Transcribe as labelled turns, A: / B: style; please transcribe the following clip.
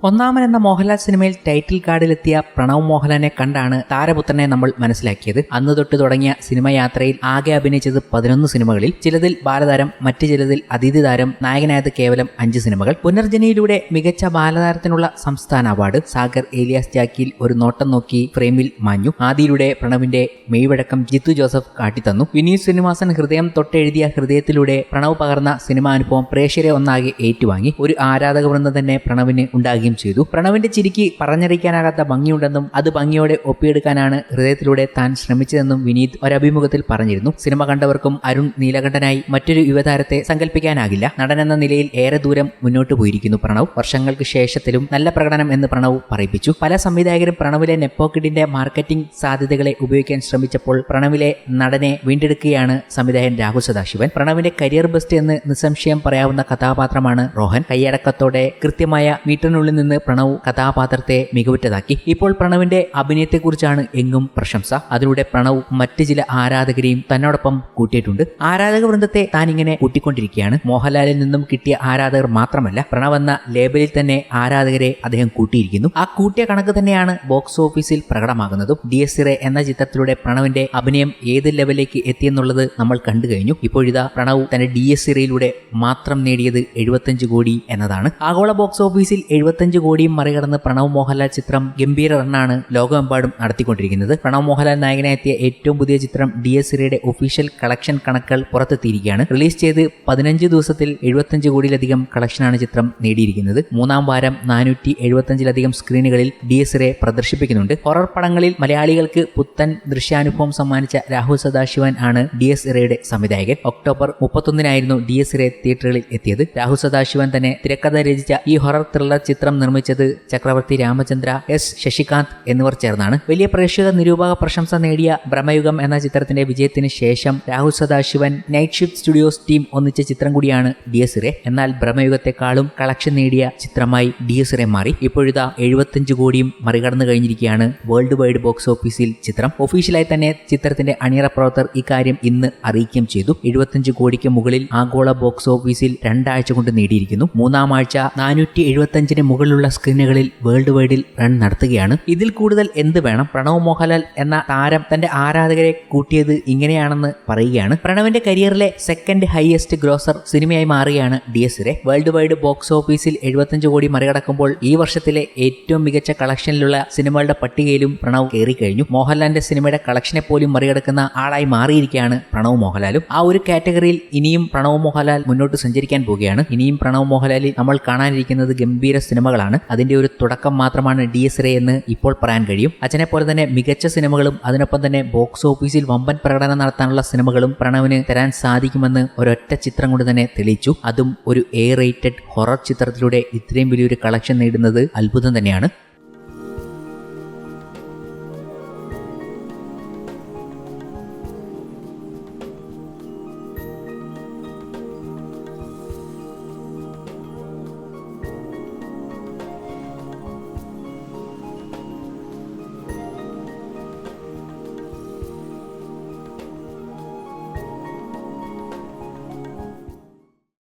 A: ഒന്നാമൻ എന്ന മോഹൻലാൽ സിനിമയിൽ ടൈറ്റിൽ കാർഡിലെത്തിയ പ്രണവ് മോഹൻലാലിനെ കണ്ടാണ് താരപുത്രനെ നമ്മൾ മനസ്സിലാക്കിയത്. അന്ന് തൊട്ട് തുടങ്ങിയ സിനിമയാത്രയിൽ ആകെ അഭിനയിച്ചത് പതിനൊന്ന് സിനിമകളിൽ. ചിലതിൽ ബാലതാരം മറ്റു ചിലതിൽ അതിഥി താരം നായകനായത് കേവലം അഞ്ച് സിനിമകൾ. പുനർജനിയിലൂടെ മികച്ച ബാലതാരത്തിനുള്ള സംസ്ഥാന അവാർഡ് സാഗർ ഏലിയാസ് ജാക്കിയിൽ ഒരു നോട്ടം നോക്കി ഫ്രെയിമിൽ മാഞ്ഞു. ആദിയിലൂടെ പ്രണവിന്റെ മെയ്വഴക്കം ജിത്തു ജോസഫ് കാട്ടിത്തന്നു. വിനീത് ശ്രീനിവാസൻ ഹൃദയം തൊട്ടെഴുതിയ ഹൃദയത്തിലൂടെ പ്രണവ് പകർന്ന സിനിമാനുഭവം പ്രേക്ഷകരെ ഒന്നാകെ ഏറ്റുവാങ്ങി. ഒരു ആരാധക തന്നെ പ്രണവിന് ഉണ്ടാകുകയും ചെയ്തു. പ്രണവിന്റെ ചിരിക്ക് പറഞ്ഞറിയിക്കാനാകാത്ത ഭംഗിയുണ്ടെന്നും അത് ഭംഗിയോടെ ഒപ്പിയെടുക്കാനാണ് ഹൃദയത്തിലൂടെ താൻ ശ്രമിച്ചതെന്നും വിനീത് ഒരഭിമുഖത്തിൽ പറഞ്ഞിരുന്നു. സിനിമ കണ്ടവർക്കും അരുൺ നീലകണ്ഠനായി മറ്റൊരു യുവതാരത്തെ സങ്കല്പിക്കാനാകില്ല. നടനെന്ന നിലയിൽ ഏറെ ദൂരം മുന്നോട്ട് പോയിരിക്കുന്നു പ്രണവ്. വർഷങ്ങൾക്ക് ശേഷത്തിലും നല്ല പ്രകടനം എന്ന് പ്രണവ് പറയിപ്പിച്ചു. പല സംവിധായകരും പ്രണവിലെ നെപ്പോക്കിഡിന്റെ മാർക്കറ്റിംഗ് സാധ്യതകളെ ഉപയോഗിക്കാൻ ശ്രമിച്ചപ്പോൾ പ്രണവിലെ നടനെ വീണ്ടെടുക്കുകയാണ് സംവിധായകൻ രാഹുൽ സദാശിവൻ. പ്രണവിന്റെ കരിയർ ബെസ്റ്റ് എന്ന് നിസ്സംശയം പറയാവുന്ന കഥാപാത്രമാണ് റോഹൻ. കൈയടക്കത്തോടെ കൃത്യമായ മീറ്ററിനുള്ളിൽ നിന്ന് പ്രണവ് കഥാപാത്രത്തെ മികവുറ്റതാക്കി. ഇപ്പോൾ പ്രണവിന്റെ അഭിനയത്തെക്കുറിച്ചാണ് എങ്ങും പ്രശംസ. അതിലൂടെ പ്രണവ് മറ്റ് ചില ആരാധകരെയും തന്നോടൊപ്പം കൂട്ടിയിട്ടുണ്ട്. ആരാധക വൃന്ദത്തെ താൻ ഇങ്ങനെ കൂട്ടിക്കൊണ്ടിരിക്കുകയാണ്. മോഹൻലാലിൽ നിന്നും കിട്ടിയ ആരാധകർ മാത്രമല്ല പ്രണവ് എന്ന ലേബലിൽ തന്നെ ആരാധകരെ അദ്ദേഹം കൂട്ടിയിരിക്കുന്നു. ആ കൂട്ടിയ കണക്ക് തന്നെയാണ് ബോക്സ് ഓഫീസിൽ പ്രകടമാകുന്നതും. ഡി എസ് സിറെ എന്ന ചിത്രത്തിലൂടെ പ്രണവിന്റെ അഭിനയം ഏത് ലെവലിലേക്ക് എത്തിയെന്നുള്ളത് നമ്മൾ കണ്ടു കഴിഞ്ഞു. ഇപ്പോഴിതാ പ്രണവ് തന്റെ ഡി എസ് സിറയിലൂടെ മാത്രം നേടിയത് എഴുപത്തഞ്ച് കോടി എന്നതാണ്. ആഗോള ബോക്സ് ഓഫീസിൽ എഴുപത്തഞ്ച് കോടിയും മറികടന്ന് പ്രണവ് മോഹൻലാൽ ചിത്രം ഗംഭീര റണ്ണാണ് ലോകമെമ്പാടും നടത്തിക്കൊണ്ടിരിക്കുന്നത്. പ്രണവ് മോഹൻലാൽ നായകനെത്തിയ ഏറ്റവും പുതിയ ചിത്രം ഡി എസ് സിറയുടെ ഒഫീഷ്യൽ കളക്ഷൻ കണക്കുകൾ പുറത്തെത്തിയിരിക്കുകയാണ്. റിലീസ് ചെയ്ത് പതിനഞ്ച് ദിവസത്തിൽ എഴുപത്തഞ്ച് കോടിയിലധികം കളക്ഷനാണ് ചിത്രം നേടിയിരിക്കുന്നത്. മൂന്നാം വാരം നാനൂറ്റി എഴുപത്തഞ്ചിലധികം സ്ക്രീനുകളിൽ ഡി എസ് സിറെ പ്രദർശിപ്പിക്കുന്നുണ്ട്. ഹൊറർ പടങ്ങളിൽ മലയാളികൾക്ക് പുത്തൻ ദൃശ്യാനുഭവം സമ്മാനിച്ച രാഹുൽ സദാശിവൻ ആണ് ഡി എസ് ഇറയുടെ സംവിധായകൻ. ഒക്ടോബർ മുപ്പത്തൊന്നിനായിരുന്നു ഡി എസ് ഇറെ തിയേറ്ററുകളിൽ എത്തിയത്. രാഹുൽ സദാശിവൻ തന്നെ തിരക്കഥ രചിച്ച ഈ ഹൊറർ ത്രില്ലർ ചിത്രം നിർമ്മിച്ചത് ചക്രവർത്തി രാമചന്ദ്ര എസ് ശശികാന്ത് എന്നിവർ ചേർന്നാണ്. വലിയ പ്രേക്ഷക നിരൂപക പ്രശംസ നേടിയ ബ്രഹ്മയുഗം എന്ന ചിത്രത്തിന്റെ വിജയത്തിന് ശേഷം Rahul Sadasivan night shift studios team ഒന്നിച്ച ചിത്രം കൂടിയാണ് ഡി എസ് എന്നാൽ ബ്രഹ്മയുഗത്തെക്കാളും കളക്ഷൻ നേടിയ ചിത്രമായി ഡി എസ് മാറി. ഇപ്പോഴിതാ എഴുപത്തഞ്ച് കോടിയും മറികടന്നു കഴിഞ്ഞിരിക്കുകയാണ് വേൾഡ് വൈഡ് ബോക്സ് ഓഫീസിൽ ചിത്രം ഒഫീഷ്യലായി തന്നെ ചിത്രത്തിന്റെ അണിയറ പ്രവർത്തകർ ഇക്കാര്യം ഇന്ന് അറിയിക്കുകയും ചെയ്തു. എഴുപത്തഞ്ച് കോടിക്ക് മുകളിൽ ആഗോള ബോക്സ് ഓഫീസിൽ രണ്ടാഴ്ച കൊണ്ട് നേടിയിരിക്കുന്നു. മൂന്നാം ആഴ്ച നാനൂറ്റി എഴുപത്തഞ്ചിന് മുകളിലുള്ള സ്ക്രീനുകളിൽ വേൾഡ് വൈഡിൽ റൺ നടത്തുകയാണ്. ഇതിൽ കൂടുതൽ എന്ത് വേണം? പ്രണവ് മോഹൻലാൽ എന്ന താരം തന്റെ ആരാധകരെ കൂട്ടിയത് ഇങ്ങനെയാണെന്ന് പറയുകയാണ്. പ്രണവിന്റെ കരിയറിലെ സെക്കൻഡ് ഹയസ്റ്റ് ഗ്രോസർ സിനിമയായി മാറുകയാണ് D S world wide box ഓഫീസിൽ എഴുപത്തഞ്ച് കോടി മറികടക്കുമ്പോൾ ഈ വർഷത്തിലെ ഏറ്റവും മികച്ച കളക്ഷനിലുള്ള സിനിമകളുടെ പട്ടികയിലും പ്രണവ് കയറി കഴിഞ്ഞു. മോഹൻലാലിന്റെ സിനിമയുടെ കളക്ഷനെ പോലും മറികടക്കുന്ന ആളായി മാറിയിരിക്കുകയാണ് പ്രണവ് മോഹൻലാലും. ആ ഒരു കാറ്റഗറിയിൽ ഇനിയും പ്രണവ് മോഹൻലാൽ മുന്നോട്ട് സഞ്ചരിക്കാൻ പോവുകയാണ്. ഇനിയും പ്രണവ് മോഹൻലാലിൽ നമ്മൾ കാണാനിരിക്കുന്നത് ഗംഭീര സിനിമകളാണ്. അതിന്റെ ഒരു തുടക്കം മാത്രമാണ് ഡി എസ് റേ എന്ന് ഇപ്പോൾ പറയാൻ കഴിയും. അച്ഛനെ പോലെ തന്നെ മികച്ച സിനിമകളും അതിനൊപ്പം തന്നെ ബോക്സ് ഓഫീസിൽ വമ്പൻ പ്രകടനം നടത്താനുള്ള സിനിമകളും പ്രണവിന് തരാൻ സാധിക്കുമെന്ന് ഒരൊറ്റ ചിത്രം കൊണ്ട് തന്നെ തെളിയിച്ചു. അതും ഒരു എ റേറ്റഡ് ഹൊറർ ചിത്രത്തിലൂടെ ഇത്രയും വലിയൊരു കളക്ഷൻ നേടുന്നത് അത്ഭുതം തന്നെയാണ്.